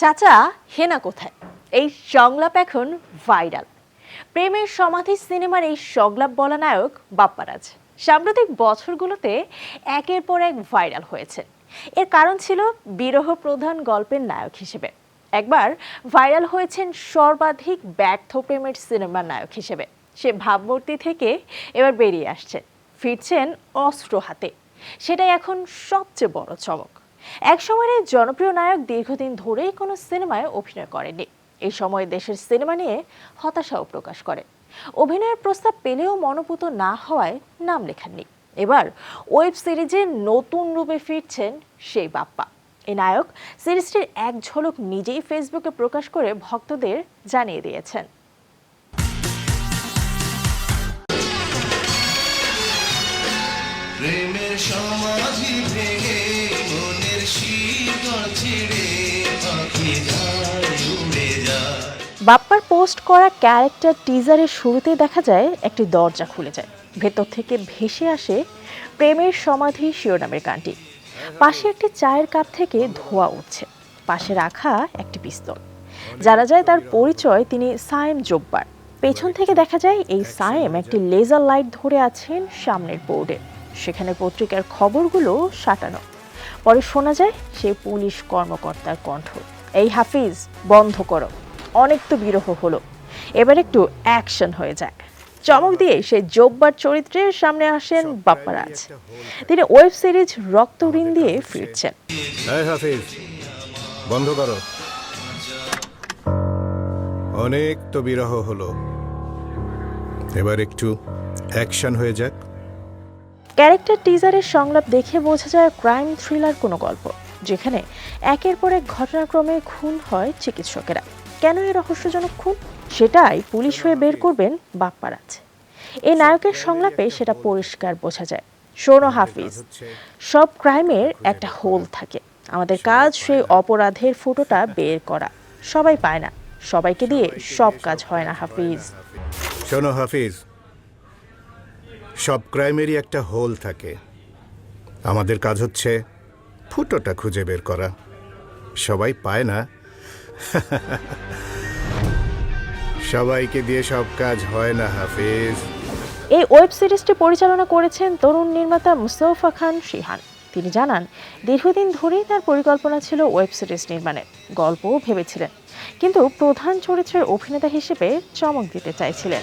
চাচা, হেনা কোথায়? এই সংলাপ এখন ভাইরাল। প্রেমের সমাধি সিনেমার এই সংলাপ বলা নায়ক বাপ্পারাজ। সাম্প্রতিক বছরগুলোতে একের পর এক ভাইরাল হয়েছে। এর কারণ ছিল বিরহ প্রধান গল্পের নায়ক হিসেবে। একবার ভাইরাল হয়েছেন সর্বাধিক ব্যর্থ প্রেমের সিনেমার নায়ক হিসেবে। সে ভাবমূর্তি থেকে এবার বেরিয়ে আসছেন ফিরছেন অস্ত্র হাতে। সেটাই এখন সবচেয়ে বড় চমক। এক সময়ের এই জনপ্রিয় নায়ক দীর্ঘদিন ধরেই কোনো সিনেমায় অভিনয় করেননি। এই সময় দেশের সিনেমা নিয়ে হতাশাও প্রকাশ করে। অভিনয়ের প্রস্তাব পেলেও মনোপুত না হওয়ায় নাম লেখাননি। এবার ওয়েব সিরিজে নতুন রূপে ফিরছেন সেই বাপ্পা। এ নায়ক সিরিজটির এক ঝলক নিজেই ফেসবুকে প্রকাশ করে ভক্তদের জানিয়ে দিয়েছেন। প্রেমের ভেঙে বাপ্পার পোস্ট করা ক্যারেক্টার টিজারের শুরুতে দেখা যায় একটি দরজা খুলে যায়। ভেতর থেকে ভেসে আসে প্রেমের সমাধি শিরোনামের গানটি। পাশে একটি চায়ের কাপ থেকে ধোয়া উঠছে। পাশে রাখা একটি পিস্তল। জানা যায় তার পরিচয় তিনি সায়েম জব্বার। পেছন থেকে দেখা যায় এই সায়েম একটি লেজার লাইট ধরে আছেন সামনের বোর্ডে। সেখানে পত্রিকার খবরগুলো সাঁটানো। পরে শোনা যায় সেই পুলিশ কর্মকর্তার কণ্ঠ। এই হাফিজ বন্ধ করো। অনেক তো বিরহ হলো। এবার একটু অ্যাকশন হয়ে যাক। চমক দিয়ে সেই জব্বার চরিত্রের সামনে আসেন বাপ্পারাজ। তিনি ওয়েব সিরিজ রক্ত ঋণ দিয়ে ফিরছেন। হাফিজ বন্ধ করো। অনেক তো বিরহ হলো। এবার একটু অ্যাকশন হয়ে যাক। ক্যারেক্টার টিজারের সংলাপ দেখে বোঝা যায় ক্রাইম থ্রিলার কোনো গল্প, যেখানে একের পর এক ঘটনাক্রমে খুন হয় চিকিৎসকেরা। কেন এই রহস্যজনক খুন? সেটাই পুলিশ হয়ে বের করবেন বাপ্পারাজ। এই নায়কের সংলাপে সেটা পরিষ্কার বোঝা যায়। শোনো হাফিজ, সব ক্রাইমের একটা হোল থাকে। আমাদের কাজ সেই অপরাধের ফুটোটা বের করা। সবাই পায় না। সবাইকে দিয়ে সব কাজ হয় না হাফিজ। শোনো হাফিজ সব ক্রাইমেরই একটা হোল থাকে। আমাদের কাজ হচ্ছে ফুটোটা খুঁজে বের করা। সবাই পায় না। সবাইকে দিয়ে সব কাজ হয় না, হাফিজ। এই ওয়েব সিরিজটি পরিচালনা করেছেন তরুণ নির্মাতা মুস্তফা খান শিহান। তিনি জানান, দীর্ঘদিন ধরেই তার পরিকল্পনা ছিল ওয়েব সিরিজ নির্মাণের গল্পও ভেবেছিলেন। কিন্তু প্রধান চরিত্রের অভিনেতা হিসেবে চমক দিতে চাইছিলেন।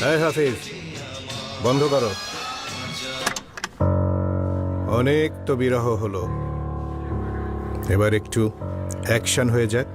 হাফিজ বন্ধ করো। অনেক তো বিরহ হলো। এবার একটু অ্যাকশন হয়ে যাক।